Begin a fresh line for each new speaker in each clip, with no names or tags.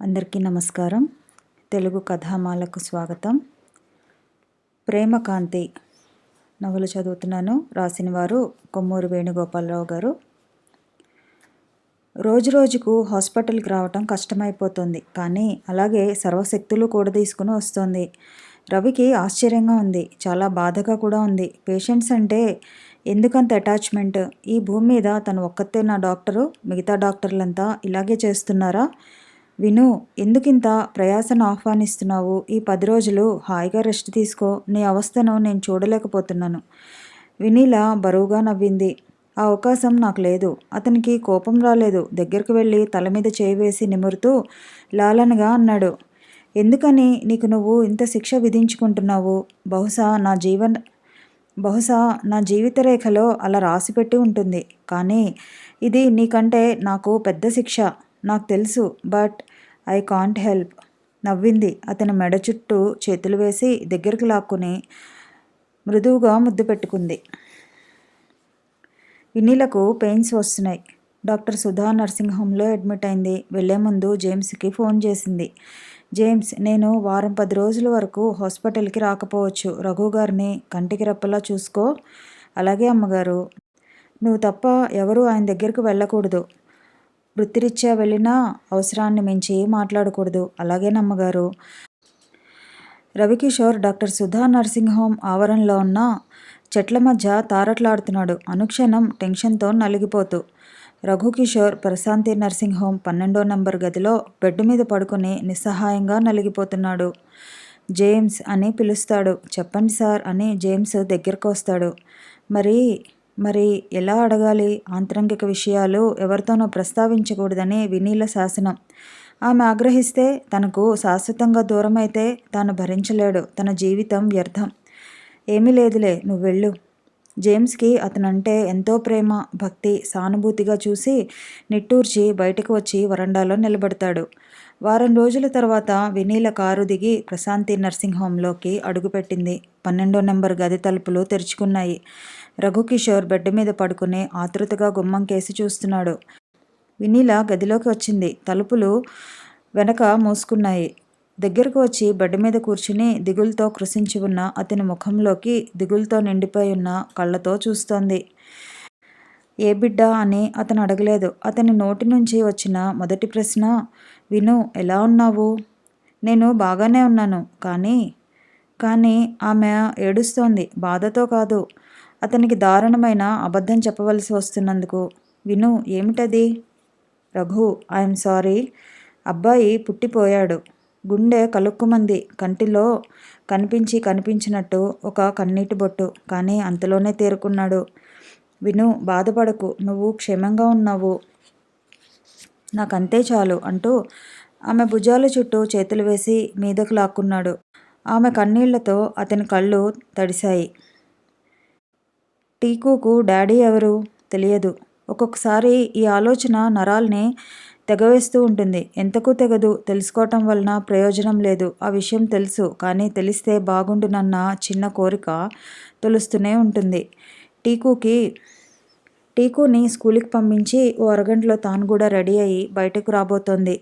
అందరికీ నమస్కారం. తెలుగు కథామాలకు స్వాగతం. ప్రేమకాంతి నవలు చదువుతున్నాను. రాసిన వారు కొమ్మూరు వేణుగోపాలరావు గారు. రోజు రోజుకు హాస్పిటల్కి రావటం కష్టమైపోతుంది. కానీ అలాగే సర్వశక్తులు కూడా తీసుకుని వస్తుంది. రవికి ఆశ్చర్యంగా ఉంది. చాలా బాధగా కూడా ఉంది. పేషెంట్స్ అంటే ఎందుకంత అటాచ్మెంట్? ఈ భూమి మీద తను ఒక్కతే నా డాక్టరు? మిగతా డాక్టర్లంతా ఇలాగే చేస్తున్నారా? విను ఎందుకింత ప్రయాసను ఆహ్వానిస్తున్నావు? ఈ పది రోజులు హాయిగా రెస్ట్ తీసుకో. నీ అవస్థను నేను చూడలేకపోతున్నాను. వినీల బరువుగా నవ్వింది. ఆ అవకాశం నాకు లేదు. అతనికి కోపం రాలేదు. దగ్గరకు వెళ్ళి తల మీద చేయి వేసి నిమురుతూ లాలనగా అన్నాడు. ఎందుకని నీకు నువ్వు ఇంత శిక్ష విధించుకుంటున్నావు? బహుశా నా జీవన్ బహుశా నా జీవిత రేఖలో అలా రాసిపెట్టి ఉంటుంది. కానీ ఇది నీకంటే నాకు పెద్ద శిక్ష. నాకు తెలుసు బట్ ఐ కాంట్ హెల్ప్. నవ్వింది. అతని మెడ చుట్టూ చేతులు వేసి దగ్గరికి లాక్కుని మృదువుగా ముద్దు పెట్టుకుంది. వినీలకు పెయిన్స్ వస్తున్నాయి. డాక్టర్ సుధా నర్సింగ్ హోమ్లో అడ్మిట్ అయింది. వెళ్ళే ముందు జేమ్స్కి ఫోన్ చేసింది. జేమ్స్ నేను వారం పది రోజుల వరకు హాస్పిటల్కి రాకపోవచ్చు. రఘు గారిని కంటికి రెప్పలా చూసుకో. అలాగే అమ్మగారు. నువ్వు తప్ప ఎవరు ఆయన దగ్గరకు వెళ్ళకూడదు. వృత్తిరీత్యా వెళ్ళినా అవసరాన్ని మించి ఏం మాట్లాడకూడదు. అలాగే నమ్మగారు. Ravikishore doctor Sudha nursing home ఆవరణలో ఉన్న చెట్ల మధ్య తారట్లాడుతున్నాడు. అనుక్షణం టెన్షన్తో నలిగిపోతూ. రఘుకిషోర్ ప్రశాంతి నర్సింగ్ హోమ్ పన్నెండో నంబర్ గదిలో బెడ్ మీద పడుకుని నిస్సహాయంగా నలిగిపోతున్నాడు. జేమ్స్ అని పిలుస్తాడు. చెప్పండి సార్ అని జేమ్స్ దగ్గరకు వస్తాడు మరి మరి ఎలా అడగాలి? ఆంతరంగిక విషయాలు ఎవరితోనో ప్రస్తావించకూడదని వినీల శాసనం. ఆమె ఆగ్రహిస్తే తనకు శాశ్వతంగా దూరమైతే తాను భరించలేడు. తన జీవితం వ్యర్థం. ఏమీ లేదులే నువ్వు వెళ్ళు. జేమ్స్కి అతనంటే ఎంతో ప్రేమ భక్తి సానుభూతిగా చూసి నిట్టూర్చి బయటకు వచ్చి వరండాలో నిలబడతాడు. వారం రోజుల తర్వాత వినీల కారు దిగి ప్రశాంతి నర్సింగ్ హోంలోకి అడుగుపెట్టింది. పన్నెండో నెంబర్ గది తలుపులు తెరుచుకున్నాయి. రఘుకిషోర్ బెడ్ మీద పడుకుని ఆతృతగా గుమ్మం కేసి చూస్తున్నాడు. వినీల గదిలోకి వచ్చింది. తలుపులు వెనక మూసుకున్నాయి. దగ్గరకు వచ్చి బెడ్ మీద కూర్చుని దిగులతో కృషించి ఉన్న అతని ముఖంలోకి దిగులతో నిండిపోయి ఉన్న కళ్ళతో చూస్తోంది. ఏ బిడ్డ అని అతను అడగలేదు. అతని నోటి నుంచి వచ్చిన మొదటి ప్రశ్న విను ఎలా ఉన్నావు? నేను బాగానే ఉన్నాను. కానీ కానీ ఆమె ఏడుస్తోంది. బాధతో కాదు. అతనికి దారుణమైన అబద్ధం చెప్పవలసి వస్తున్నందుకు విను ఏమిటది? రఘు ఐఎమ్ సారీ అబ్బాయి పుట్టిపోయాడు. గుండె కలుక్కుమంది. కంటిలో కనిపించి కనిపించినట్టు ఒక కన్నీటి బొట్టు కానీ అంతలోనే తేరుకున్నాడు. విను బాధపడకు. నువ్వు క్షేమంగా ఉన్నావు. నాకంతే చాలు అంటూ ఆమె భుజాల చుట్టూ చేతులు వేసి మీదకు లాక్కున్నాడు. ఆమె కన్నీళ్ళతో అతని కళ్ళు తడిశాయి. టీకుకు డాడీ ఎవరు తెలియదు. ఒక్కొక్కసారి ఈ ఆలోచన నరాల్ని తెగవేస్తూ ఉంటుంది. ఎంతకు తెగదు? తెలుసుకోవటం వలన ప్రయోజనం లేదు. ఆ విషయం తెలుసు. కానీ తెలిస్తే బాగుండునన్న చిన్న కోరిక తెలుస్తూనే ఉంటుంది. టీకుకి టీకుని స్కూల్కి పంపించి ఓ అరగంటలో తాను కూడా రెడీ అయ్యి బయటకు రాబోతోంది.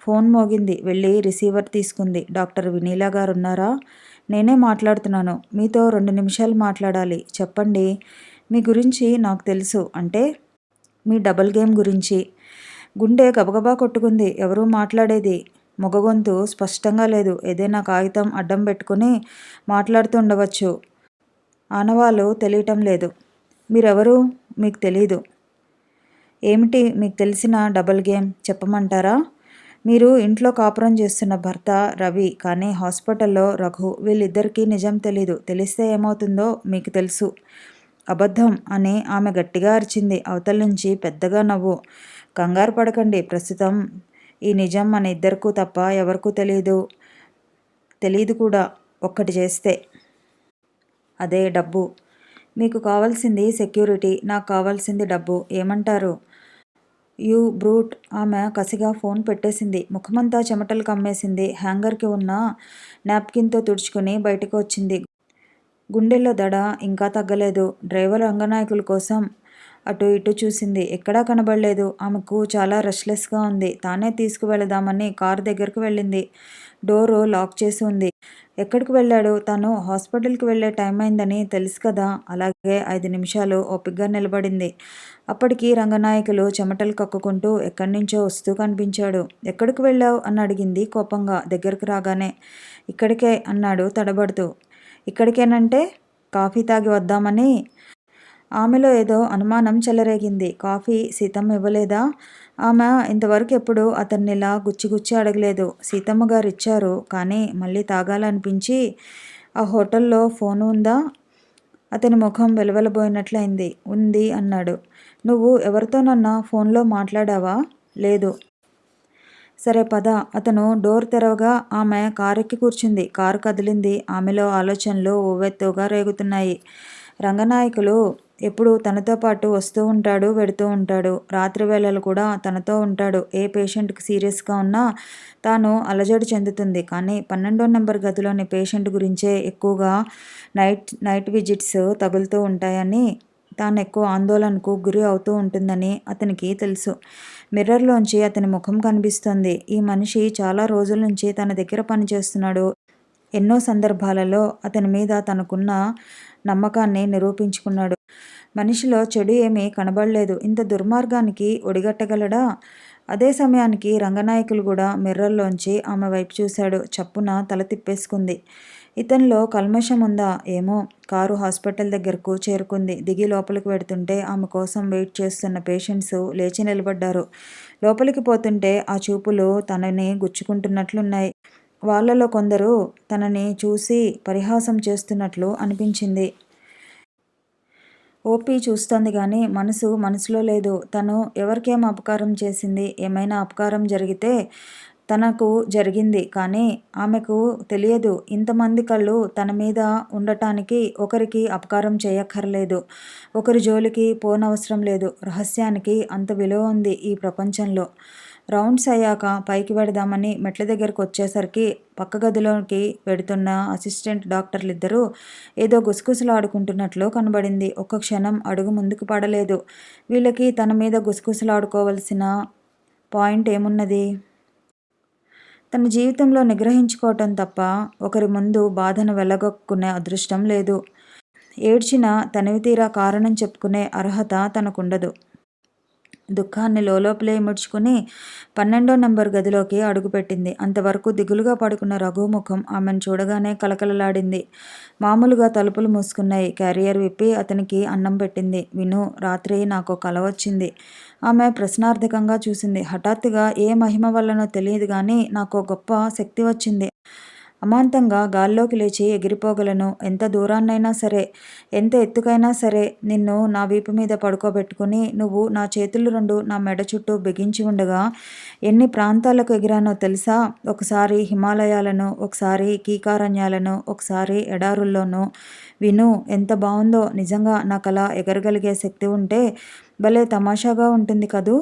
ఫోన్ మోగింది. వెళ్ళి రిసీవర్ తీసుకుంది. డాక్టర్ వినీలా గారు ఉన్నారా నేనే మాట్లాడుతున్నాను. మీతో రెండు నిమిషాలు మాట్లాడాలి. చెప్పండి. మీ గురించి నాకు తెలుసు. అంటే మీ డబల్ గేమ్ గురించి. గుండె గబగబా కొట్టుకుంది. ఎవరూ మాట్లాడేది? మొగగొంతు స్పష్టంగా లేదు. ఏదైనా కాగితం అడ్డం పెట్టుకుని మాట్లాడుతుండవచ్చు ఆనవాళ్ళు తెలియటం లేదు. మీరెవరు? మీకు తెలీదు. ఏమిటి? మీకు తెలిసిన డబల్ గేమ్ చెప్పమంటారా? మీరు ఇంట్లో కాపురం చేస్తున్న భర్త రవి కానీ హాస్పిటల్లో రఘు వీళ్ళిద్దరికీ నిజం తెలీదు. తెలిస్తే ఏమవుతుందో మీకు తెలుసు. అబద్ధం అని ఆమె గట్టిగా అరిచింది. అవతల నుంచి పెద్దగా నవ్వు. కంగారు పడకండి. ప్రస్తుతం ఈ నిజం మన ఇద్దరికూ తప్ప ఎవరికూ తెలియదు తెలియదు కూడా ఒక్కటి చేస్తే. అదే డబ్బు. మీకు కావాల్సింది సెక్యూరిటీ. నాకు కావాల్సింది డబ్బు. ఏమంటారు? యూ బ్రూట్ ఆమె కసిగా ఫోన్ పెట్టేసింది. ముఖమంతా చెమటలు కమ్మేసింది. హ్యాంగర్కి ఉన్న నాప్కిన్తో తుడుచుకుని బయటకు వచ్చింది. గుండెల్లో దడ ఇంకా తగ్గలేదు. డ్రైవర్ రంగనాయకుల కోసం అటు ఇటు చూసింది. ఎక్కడా కనబడలేదు. ఆమెకు చాలా రెస్ట్లెస్గా ఉంది. తానే తీసుకువెళదామని కారు దగ్గరకు వెళ్ళింది. డోరు లాక్ చేసి ఉంది. ఎక్కడికి వెళ్ళాడు? తను హాస్పిటల్కి వెళ్ళే టైం అయిందని తెలుసు కదా? అలాగే ఐదు నిమిషాలు ఓపిగ్గా నిలబడింది. అప్పటికి రంగనాయకులు చెమటలు కక్కుకుంటూ ఎక్కడి నుంచో వస్తూ కనిపించాడు. ఎక్కడికి వెళ్ళావు? అని అడిగింది కోపంగా దగ్గరకు రాగానే. ఇక్కడికే అన్నాడు తడబడుతూ. ఇక్కడికేనంటే కాఫీ తాగి వద్దామని? ఆమెలో ఏదో అనుమానం చెలరేగింది. కాఫీ సీతం ఇవ్వలేదా? ఆమె ఇంతవరకు ఎప్పుడు అతన్నిలా గుచ్చి గుచ్చి అడగలేదు. సీతమ్మ గారు ఇచ్చారు కానీ మళ్ళీ తాగాలనిపించి ఆ హోటల్లో ఫోన్ ఉందా? అతని ముఖం వెలవెలబోయినట్లయింది. ఉంది అన్నాడు. నువ్వు ఎవరితోనన్నా ఫోన్లో మాట్లాడావా? లేదు. సరే పద. అతను డోర్ తెరవగా ఆమె కారెక్కి కూర్చుంది. కారు కదిలింది. ఆమెలో ఆలోచనలు ఉవ్వెత్తుగా రేగుతున్నాయి. రంగనాయకులు ఎప్పుడు తనతో పాటు వస్తూ ఉంటాడు వెడుతూ ఉంటాడు. రాత్రి వేళలు కూడా తనతో ఉంటాడు. ఏ పేషెంట్కి సీరియస్గా ఉన్నా తాను అలజడి చెందుతుంది. కానీ పన్నెండో నెంబర్ గదిలోని పేషెంట్ గురించే ఎక్కువగా నైట్ నైట్ విజిట్స్ తగులుతూ ఉంటాయని తాను ఎక్కువ ఆందోళనకు గురి అవుతూ ఉంటుందని అతనికి తెలుసు. మిర్రర్లోంచి అతని ముఖం కనిపిస్తుంది. ఈ మనిషి చాలా రోజుల నుంచి తన దగ్గర పనిచేస్తున్నాడు. ఎన్నో సందర్భాలలో అతని మీద తనకున్న నమ్మకాన్ని నిరూపించుకున్నాడు. మనిషిలో చెడు ఏమీ కనబడలేదు. ఇంత దుర్మార్గానికి ఒడిగట్టగలడా? అదే సమయానికి రంగనాయకులు కూడా మిర్రర్లోంచి ఆమె వైపు చూశాడు. చప్పున తల తిప్పేసుకుంది. ఇతనిలో కల్మషం ఉందా? ఏమో. కారు హాస్పిటల్ దగ్గరకు చేరుకుంది. దిగి లోపలికి వెడుతుంటే ఆమె కోసం వెయిట్ చేస్తున్న పేషెంట్స్ లేచి నిలబడ్డారు. లోపలికి పోతుంటే ఆ చూపులు తనని గుచ్చుకుంటున్నట్లున్నాయి. వాళ్ళలో కొందరు తనని చూసి పరిహాసం చేస్తున్నట్లు అనిపించింది. ఓపీ చూస్తోంది కానీ మనసు మనసులో లేదు. తను ఎవరికేం అపకారం చేసింది? ఏమైనా అపకారం జరిగితే తనకు జరిగింది. కానీ ఆమెకు తెలియదు. ఇంతమంది కళ్ళు తన మీద ఉండటానికి ఒకరికి అపకారం చేయక్కర్లేదు. ఒకరి జోలికి పోనవసరం లేదు. రహస్యానికి అంత విలువ ఉంది ఈ ప్రపంచంలో. రౌండ్స్ అయ్యాక పైకి పెడదామని మెట్ల దగ్గరకు వచ్చేసరికి పక్క గదిలోకి వెడుతున్న అసిస్టెంట్ డాక్టర్లు ఇద్దరూ ఏదో గుసగుసలాడుకుంటున్నట్లు కనబడింది. ఒక్క క్షణం అడుగు ముందుకు పడలేదు. వీళ్ళకి తన మీద గుసగుసలాడుకోవలసిన పాయింట్ ఏమున్నది? తన జీవితంలో నిగ్రహించుకోవటం తప్ప ఒకరి ముందు బాధను వెళ్ళగొక్కునే అదృష్టం లేదు. ఏడ్చిన తనివి తీరా కారణం చెప్పుకునే అర్హత తనకుండదు. దుఃఖాన్ని లోపలే ముడుచుకుని పన్నెండో నంబర్ గదిలోకి అడుగుపెట్టింది. అంతవరకు దిగులుగా పడుకున్న రఘుముఖం ఆమెను చూడగానే కలకలలాడింది మామూలుగా తలుపులు మూసుకున్నాయి. క్యారియర్ విప్పి అతనికి అన్నం పెట్టింది. విను రాత్రి నాకు కల వచ్చింది. ఆమె ప్రశ్నార్థకంగా చూసింది. హఠాత్తుగా ఏ మహిమ వల్లనో తెలియదు కానీ నాకు గొప్ప శక్తి వచ్చింది. అమాంతంగా గాల్లోకి లేచి ఎగిరిపోగలను. ఎంత దూరాన్నైనా సరే ఎంత ఎత్తుకైనా సరే నిన్ను నా వీపు మీద పడుకోబెట్టుకుని నువ్వు నా చేతులు రెండు నా మెడ చుట్టూ బిగించి ఉండగా ఎన్ని ప్రాంతాలకు ఎగిరానో తెలుసా? ఒకసారి హిమాలయాలను ఒకసారి కీకారణ్యాలను ఒకసారి ఎడారుల్లోనూ. విను ఎంత బాగుందో నిజంగా నాకు అలా ఎగరగలిగే శక్తి ఉంటే భలే తమాషాగా ఉంటుంది కదూ?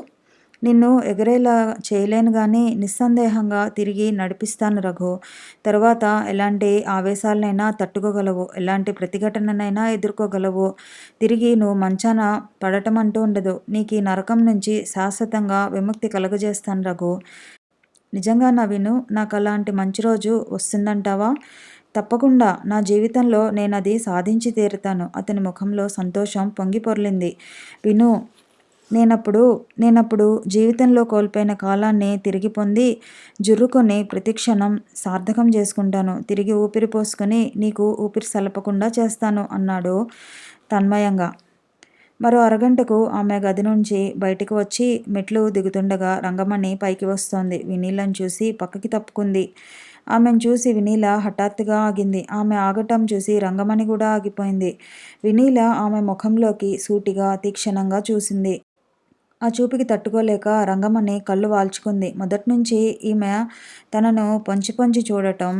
నిన్ను ఎగరేలా చేయలేను కానీ నిస్సందేహంగా తిరిగి నడిపిస్తాను రఘు. తర్వాత ఎలాంటి ఆవేశాలనైనా తట్టుకోగలవు ఎలాంటి ప్రతిఘటననైనా ఎదుర్కోగలవు. తిరిగి నువ్వు మంచాన పడటం అంటూ ఉండదు నీకు ఈ నరకం నుంచి శాశ్వతంగా విముక్తి కలుగజేస్తాను రఘు. నిజంగా నా విను నాకు అలాంటి మంచి రోజు వస్తుందంటావా? తప్పకుండా నా జీవితంలో నేను అది సాధించి తీరుతాను. అతని ముఖంలో సంతోషం పొంగి పొర్లింది. విను నేనప్పుడు నేనప్పుడు జీవితంలో కోల్పోయిన కాలాన్ని తిరిగి పొంది జుర్రుకొని ప్రతిక్షణం సార్థకం చేసుకుంటాను. తిరిగి ఊపిరి పోసుకొని నీకు ఊపిరి సలపకుండా చేస్తాను అన్నాడు తన్మయంగా. మరో అరగంటకు ఆమె గది నుంచి బయటకు వచ్చి మెట్లు దిగుతుండగా రంగమణి పైకి వస్తోంది. వినీలను చూసి పక్కకి తప్పుకుంది. ఆమెను చూసి వినీల హఠాత్తుగా ఆగింది. ఆమె ఆగటం చూసి రంగమణి కూడా ఆగిపోయింది. వినీల ఆమె ముఖంలోకి సూటిగా తీక్షణంగా చూసింది. ఆ చూపుకి తట్టుకోలేక రంగమని కళ్ళు వాల్చుకుంది. మొదట్నుంచి ఈమె తనను పొంచి పొంచి చూడటం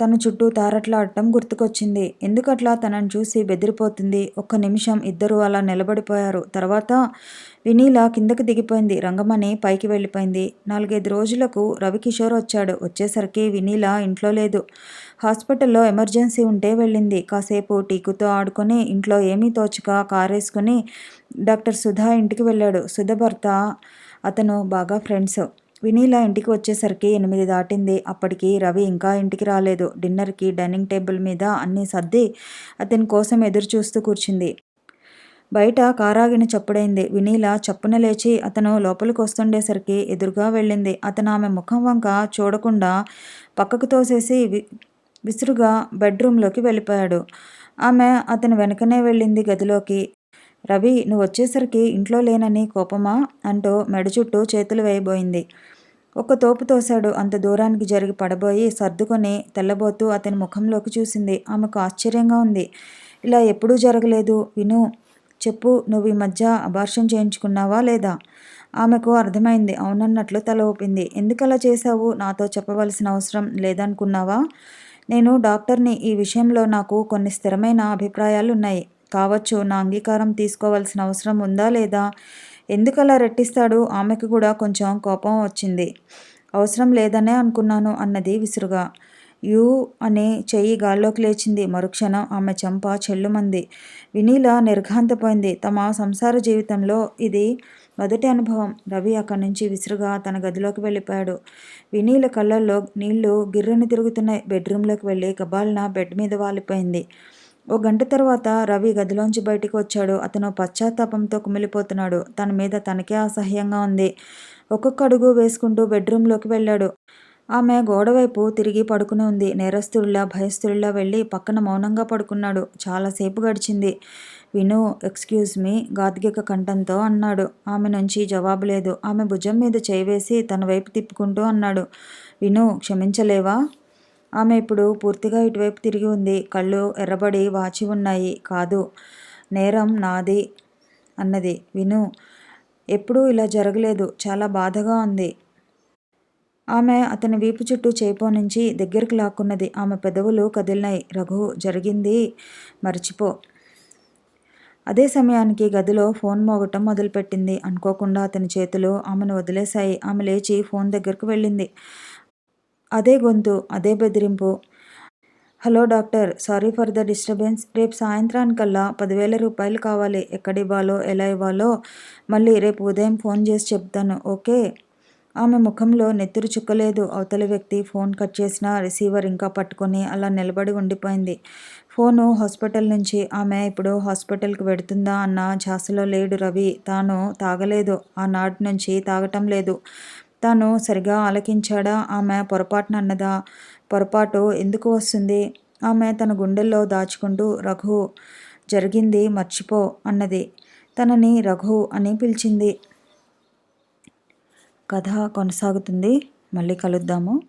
తన చుట్టూ తారట్లాడటం గుర్తుకొచ్చింది. ఎందుకట్లా తనని చూసి బెదిరిపోతుంది? ఒక్క నిమిషం ఇద్దరూ అలా నిలబడిపోయారు. తర్వాత వినీల కిందకి దిగిపోయింది. రంగమణి పైకి వెళ్ళిపోయింది. నాలుగైదు రోజులకు రవికిషోర్ వచ్చాడు. వచ్చేసరికి వినీల ఇంట్లో లేదు. హాస్పిటల్లో ఎమర్జెన్సీ ఉంటే వెళ్ళింది. కాసేపు టీకుతో ఆడుకొని ఇంట్లో ఏమీ తోచక కారేసుకుని డాక్టర్ సుధా ఇంటికి వెళ్ళాడు. సుధ భర్త అతను బాగా ఫ్రెండ్స్. వినీల ఇంటికి వచ్చేసరికి ఎనిమిది దాటింది. అప్పటికి రవి ఇంకా ఇంటికి రాలేదు. డిన్నర్కి డైనింగ్ టేబుల్ మీద అన్నీ సర్ది అతని కోసం ఎదురు చూస్తూ కూర్చుంది. బయట కారాగిన చప్పుడైంది. వినీల చప్పున లేచి అతను లోపలికి వస్తుండేసరికి ఎదురుగా వెళ్ళింది. అతను ఆమె ముఖం వంక చూడకుండా పక్కకు తోసేసి వి విసురుగా బెడ్రూమ్లోకి వెళ్ళిపోయాడు. ఆమె అతను వెనకనే వెళ్ళింది గదిలోకి. రవి నువ్వు వచ్చేసరికి ఇంట్లో లేనని కోపమా? అంటూ మెడ చుట్టూ చేతులు వేయబోయింది. ఒక తోపు తోశాడు. అంత దూరానికి జరిగి పడబోయి సర్దుకొని తెల్లబోతూ అతని ముఖంలోకి చూసింది. ఆమెకు ఆశ్చర్యంగా ఉంది. ఇలా ఎప్పుడూ జరగలేదు. విను చెప్పు నువ్వు ఈ మధ్య అబార్షన్ చేయించుకున్నావా లేదా? ఆమెకు అర్థమైంది. అవునన్నట్లు తల ఊపింది. ఎందుకలా చేశావు? నాతో చెప్పవలసిన అవసరం లేదనుకున్నావా? నేను డాక్టర్ని. ఈ విషయంలో నాకు కొన్ని స్థిరమైన అభిప్రాయాలు ఉన్నాయి కావచ్చు నా అంగీకారం తీసుకోవాల్సిన అవసరం ఉందా లేదా? ఎందుకలా రెట్టిస్తాడు? ఆమెకు కూడా కొంచెం కోపం వచ్చింది. అవసరం లేదనే అనుకున్నాను అన్నది విసురుగా. యూ అనే చెయ్యి గాల్లోకి లేచింది. మరుక్షణం ఆమె చెంప చెల్లుమంది. వినీల నిర్ఘాంతపోయింది. తమ సంసార జీవితంలో ఇది మొదటి అనుభవం. రవి అక్కడి నుంచి విసురుగా తన గదిలోకి వెళ్ళిపోయాడు. వినీల కళ్ళల్లో నీళ్ళు గిర్రని తిరుగుతున్నాయి. బెడ్రూమ్లోకి వెళ్ళి గబాల్న బెడ్ మీద వాలిపోయింది. ఓ గంట తర్వాత రవి గదిలోంచి బయటికి వచ్చాడు. అతను పశ్చాత్తాపంతో కుమిలిపోతున్నాడు. తన మీద తనకే అసహ్యంగా ఉంది. ఒక్కొక్క అడుగు వేసుకుంటూ బెడ్రూమ్లోకి వెళ్ళాడు. ఆమె గోడవైపు తిరిగి పడుకుని ఉంది. నేరస్తుల్లా భయస్థుల్లా వెళ్ళి పక్కన మౌనంగా పడుకున్నాడు. చాలాసేపు గడిచింది. విను ఎక్స్క్యూజ్ మీ గాద్గిక కంఠంతో అన్నాడు. ఆమె నుంచి జవాబు లేదు. ఆమె భుజం మీద చేయివేసి తన వైపు తిప్పుకుంటూ అన్నాడు. విను క్షమించలేవా? ఆమె ఇప్పుడు పూర్తిగా ఇటువైపు తిరిగి ఉంది. కళ్ళు ఎర్రబడి వాచి ఉన్నాయి. కాదు నేరం నాది అన్నది. విను ఎప్పుడూ ఇలా జరగలేదు. చాలా బాధగా ఉంది. ఆమె అతని వీపు చుట్టూ చేపో నుంచి దగ్గరికి లాక్కున్నది. ఆమె పెదవులు కదిలినాయి. రఘు జరిగింది మర్చిపో. అదే సమయానికి గదిలో ఫోన్ మోగటం మొదలుపెట్టింది. అనుకోకుండా అతని చేతులు ఆమెను వదిలేశాయి. ఆమె లేచి ఫోన్ దగ్గరకు వెళ్ళింది. అదే గొంతు అదే బెదిరింపు. Hello doctor sorry for the disturbance. రేపు సాయంత్రానికల్లా పదివేల రూపాయలు కావాలి. ఎక్కడివ్వాలో ఎలా ఇవ్వాలో మళ్ళీ రేపు ఉదయం ఫోన్ చేసి చెప్తాను ఓకే? ఆమె ముఖంలో నెత్తురు చుక్కలేదు. అవతలి వ్యక్తి ఫోన్ కట్ చేసిన రిసీవర్ ఇంకా పట్టుకొని అలా నిలబడి ఉండిపోయింది. ఫోను హాస్పిటల్ నుంచి ఆమె ఇప్పుడు హాస్పిటల్కి వెడుతుందా అన్న ఝాసలో లేడు రవి. తాను తాగలేదు. ఆ నాటి నుంచి తాగటం లేదు. తాను సరిగా ఆలకించాడా? ఆమె పొరపాటున అన్నదా? పొరపాటు ఎందుకు వస్తుంది? ఆమె తన గుండెల్లో దాచుకుంటూ రఘు జరిగింది మర్చిపో అన్నది. తనని రఘు అని పిలిచింది. కథ కొనసాగుతుంది. మళ్ళీ కలుద్దాము.